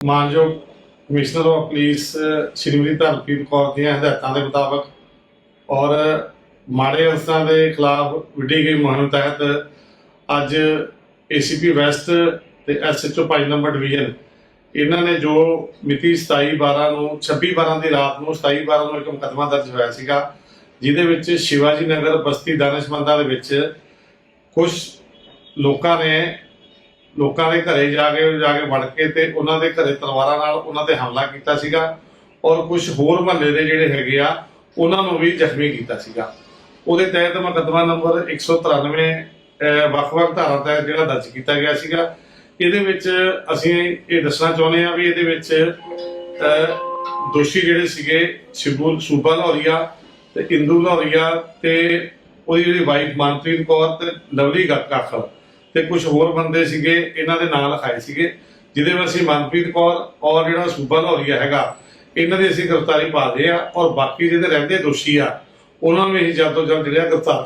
ਮਾਨਯੋਗ commissioner of police Shrimati Dharampreet Kaur ਦੀਆਂ ਹਦਾਇਤਾਂ ਦੇ ਮੁਤਾਬਕ ਔਰ ਮਾੜੇ ਅਨਸਰਾਂ ਦੇ ਖਿਲਾਫ ਵਿੱਢੀ ਗਈ ਮੁਹਿੰਮ ਤਹਿਤ ਅੱਜ ਏਸੀਪੀ ਵੈਸਟ ਤੇ ਐਸਐਚਓ ਭਾਈ ਨੰਬਰ ਡਿਵੀਜ਼ਨ ਇਹਨਾਂ ਨੇ ਜੋ ਮਿਤੀ 27 12 ਨੂੰ 26 12 ਦੀ ਰਾਤ ਨੂੰ 27 12 ਨੂੰ ਇੱਕ ਮੁਕੱਦਮਾ ਦਰਜ ਹੋਇਆ ਸੀਗਾ, ਜਿਹਦੇ ਵਿੱਚ ਸ਼ਿਵਾਜੀ ਨਗਰ ਬਸਤੀ ਦਾਨਿਸ਼ਮੰਦਾਂ ਦੇ ਵਿੱਚ ਕੁਝ ਲੋਕਾਂ ਨੇ ਲੋਕਾਂ ਦੇ ਘਰੇ ਜਾ ਕੇ ਜਾ ਕੇ ਵੜ ਕੇ ਤੇ ਉਹਨਾਂ ਦੇ ਘਰੇ ਤਲਵਾਰਾਂ ਨਾਲ ਉਹਨਾਂ ਤੇ ਹਮਲਾ ਕੀਤਾ ਸੀਗਾ ਔਰ ਕੁਝ ਹੋਰ ਮਹੱਲੇ ਦੇ ਜਿਹੜੇ ਹੈਗੇ ਆ, ਉਹਨਾਂ ਨੂੰ ਵੀ ਜ਼ਖਮੀ ਕੀਤਾ ਸੀਗਾ। ਉਹਦੇ ਤਹਿਤ ਮੁਕੱਦਮਾ ਨੰਬਰ 193 ਵੱਖ-ਵੱਖ ਧਾਰਾ ਤਹਿਤ ਜਿਹੜਾ ਦਰਜ ਕੀਤਾ ਗਿਆ ਸੀਗਾ। ਇਹਦੇ ਵਿੱਚ ਅਸੀਂ ਇਹ ਦੱਸਣਾ ਚਾਹੁੰਦੇ ਆ ਵੀ ਇਹਦੇ ਵਿੱਚ ਦੋਸ਼ੀ ਜਿਹੜੇ ਸੀਗੇ, ਸ਼ਿਬੂ, ਸੂਬਾ ਲਾਹੌਰੀਆ ਤੇ ਇੰਦੂ ਲਾਹੌਰੀਆ ਤੇ ਉਹਦੀ ਜਿਹੜੀ ਵਾਈਫ ਮਨਪ੍ਰੀਤ ਕੌਰ ਤੇ ਲਵਲੀ ਕਾਖਲ ਤੇ ਕੁਝ ਹੋਰ ਬੰਦੇ ਸੀਗੇ, ਇਹਨਾਂ ਦੇ ਨਾਲ ਆਏ ਸੀਗੇ, ਜਿਹਦੇ ਵਿੱਚ ਅਸੀਂ ਮਨਪ੍ਰੀਤ ਕੌਰ ਔਰ ਜਿਹੜਾ ਸੂਬਾ ਲਾਹੌਰੀਆ ਹੈਗਾ, ਇਹਨਾਂ ਦੀ ਅਸੀਂ ਗ੍ਰਿਫਤਾਰੀ ਪਾ ਦੇ ਆ ਔਰ ਬਾਕੀ ਜਿਹੜੇ ਰਹਿੰਦੇ ਦੋਸ਼ੀ ਆ, ਉਹਨਾਂ ਨੂੰ ਅਸੀਂ ਜਲਦ ਤੋਂ ਜਲਦ ਜਿਹੜਾ ਗ੍ਰਿਫਤਾਰ